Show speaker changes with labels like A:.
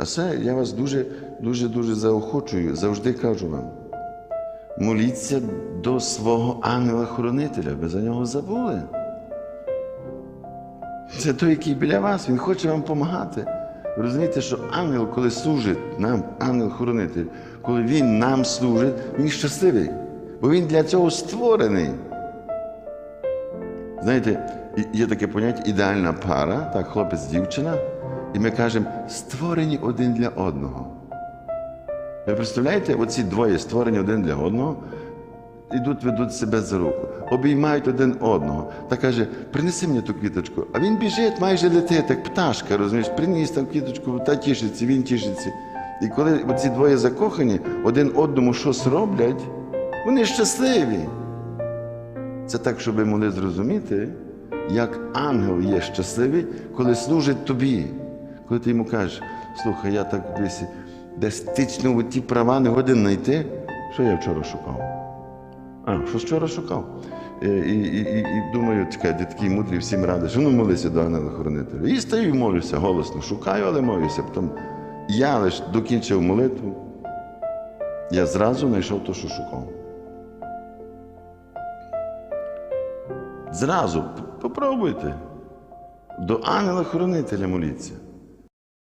A: А це я вас дуже, дуже, дуже заохочую, завжди кажу вам. Моліться до свого ангела-хоронителя, ви за нього забули. Це той, який біля вас, він хоче вам допомагати. Ви розумієте, що ангел, коли служить нам, ангел-хоронитель, коли він нам служить, він щасливий, бо він для цього створений. Знаєте, є таке поняття ідеальна пара, так, хлопець-дівчина, і ми кажемо, створені один для одного. Ви представляєте, оці двоє створені один для одного, ідуть, ведуть себе за руку, обіймають один одного. Та каже, принеси мені ту квіточку. А він біжить, майже летить, як пташка, розумієш, приніс там квіточку, та тішиться, він тішиться. І коли оці двоє закохані, один одному щось роблять, вони щасливі. Це так, щоб ви могли зрозуміти, як ангел є щасливий, коли служить тобі. Коли ти йому кажеш, слухай, я так десь, десь тично ті права не годин знайти. Що я вчора шукав? А, що вчора шукав? І, і, і, і, і думаю, чекай, ти такий мудрий, всім радиш, ну молися до ангела хоронителя. І стою і молюся голосно, шукаю, але молюся. Потім я лише докінчив молитву, я зразу знайшов те, що шукав. Зразу попробуйте. До ангела-хоронителя моліться.